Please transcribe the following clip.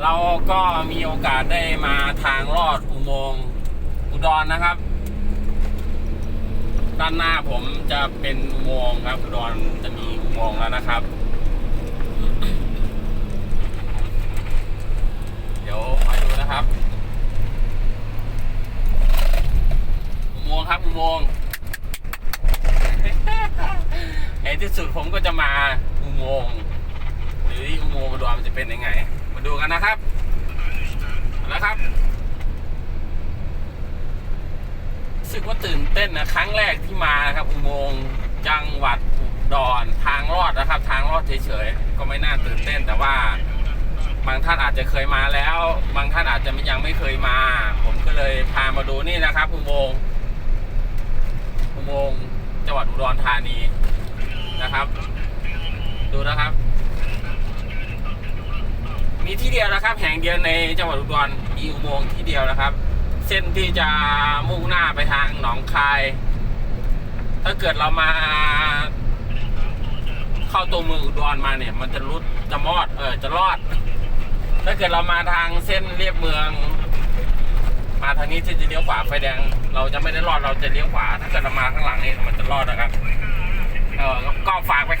เราก็มีโอกาสได้มาทางลอดอุโมงค์อุดรนะครับ ด้านหน้าผมจะเป็นอุโมงค์ครับอุดรจะมีอุโมงค์แล้วนะครับ เดี๋ยวมาดูนะครับ อุโมงค์ครับอุโมงค์ในที่สุดผมก็จะมาอุโมงค์หรืออุโมงค์อุดรมันจะเป็นยังไง มาดูกันนะครับแล้วครับรู้สึกว่าตื่นเต้นนะครั้งแรกที่มานะครับอุโมงค์จังหวัดอุดรทางรอดนะครับ ทางรอดเฉยๆก็ไม่น่าตื่นเต้นแต่ว่า บางท่านอาจจะเคยมาแล้ว บางท่านอาจจะยังไม่เคยมา ผมก็เลยพามาดูนี่นะครับ อุโมงค์อุโมงค์จังหวัดอุดรธานีนะครับ ดูนะครับ มีที่เดียวนะครับ แห่งเดียวในจังหวัดอุดรมีอุโมงค์ที่เดียวนะครับ เส้นที่จะมุ่งหน้าไปทางหนองคาย ถ้าเกิดเรามา เข้าตัวเมืองอุดรมาเนี่ย มันจะรุดจะมอด เออจะรอด ถ้าเกิดเรามาทางเส้นเรียบเมือง มาทางนี้ที่จะเลี้ยวขวาไฟแดง เราจะไม่ได้รอดเราจะเลี้ยวขวาถ้าเกิดเรามาข้างหลังนี่มันจะรอดนะครับ เออก็ฝากไป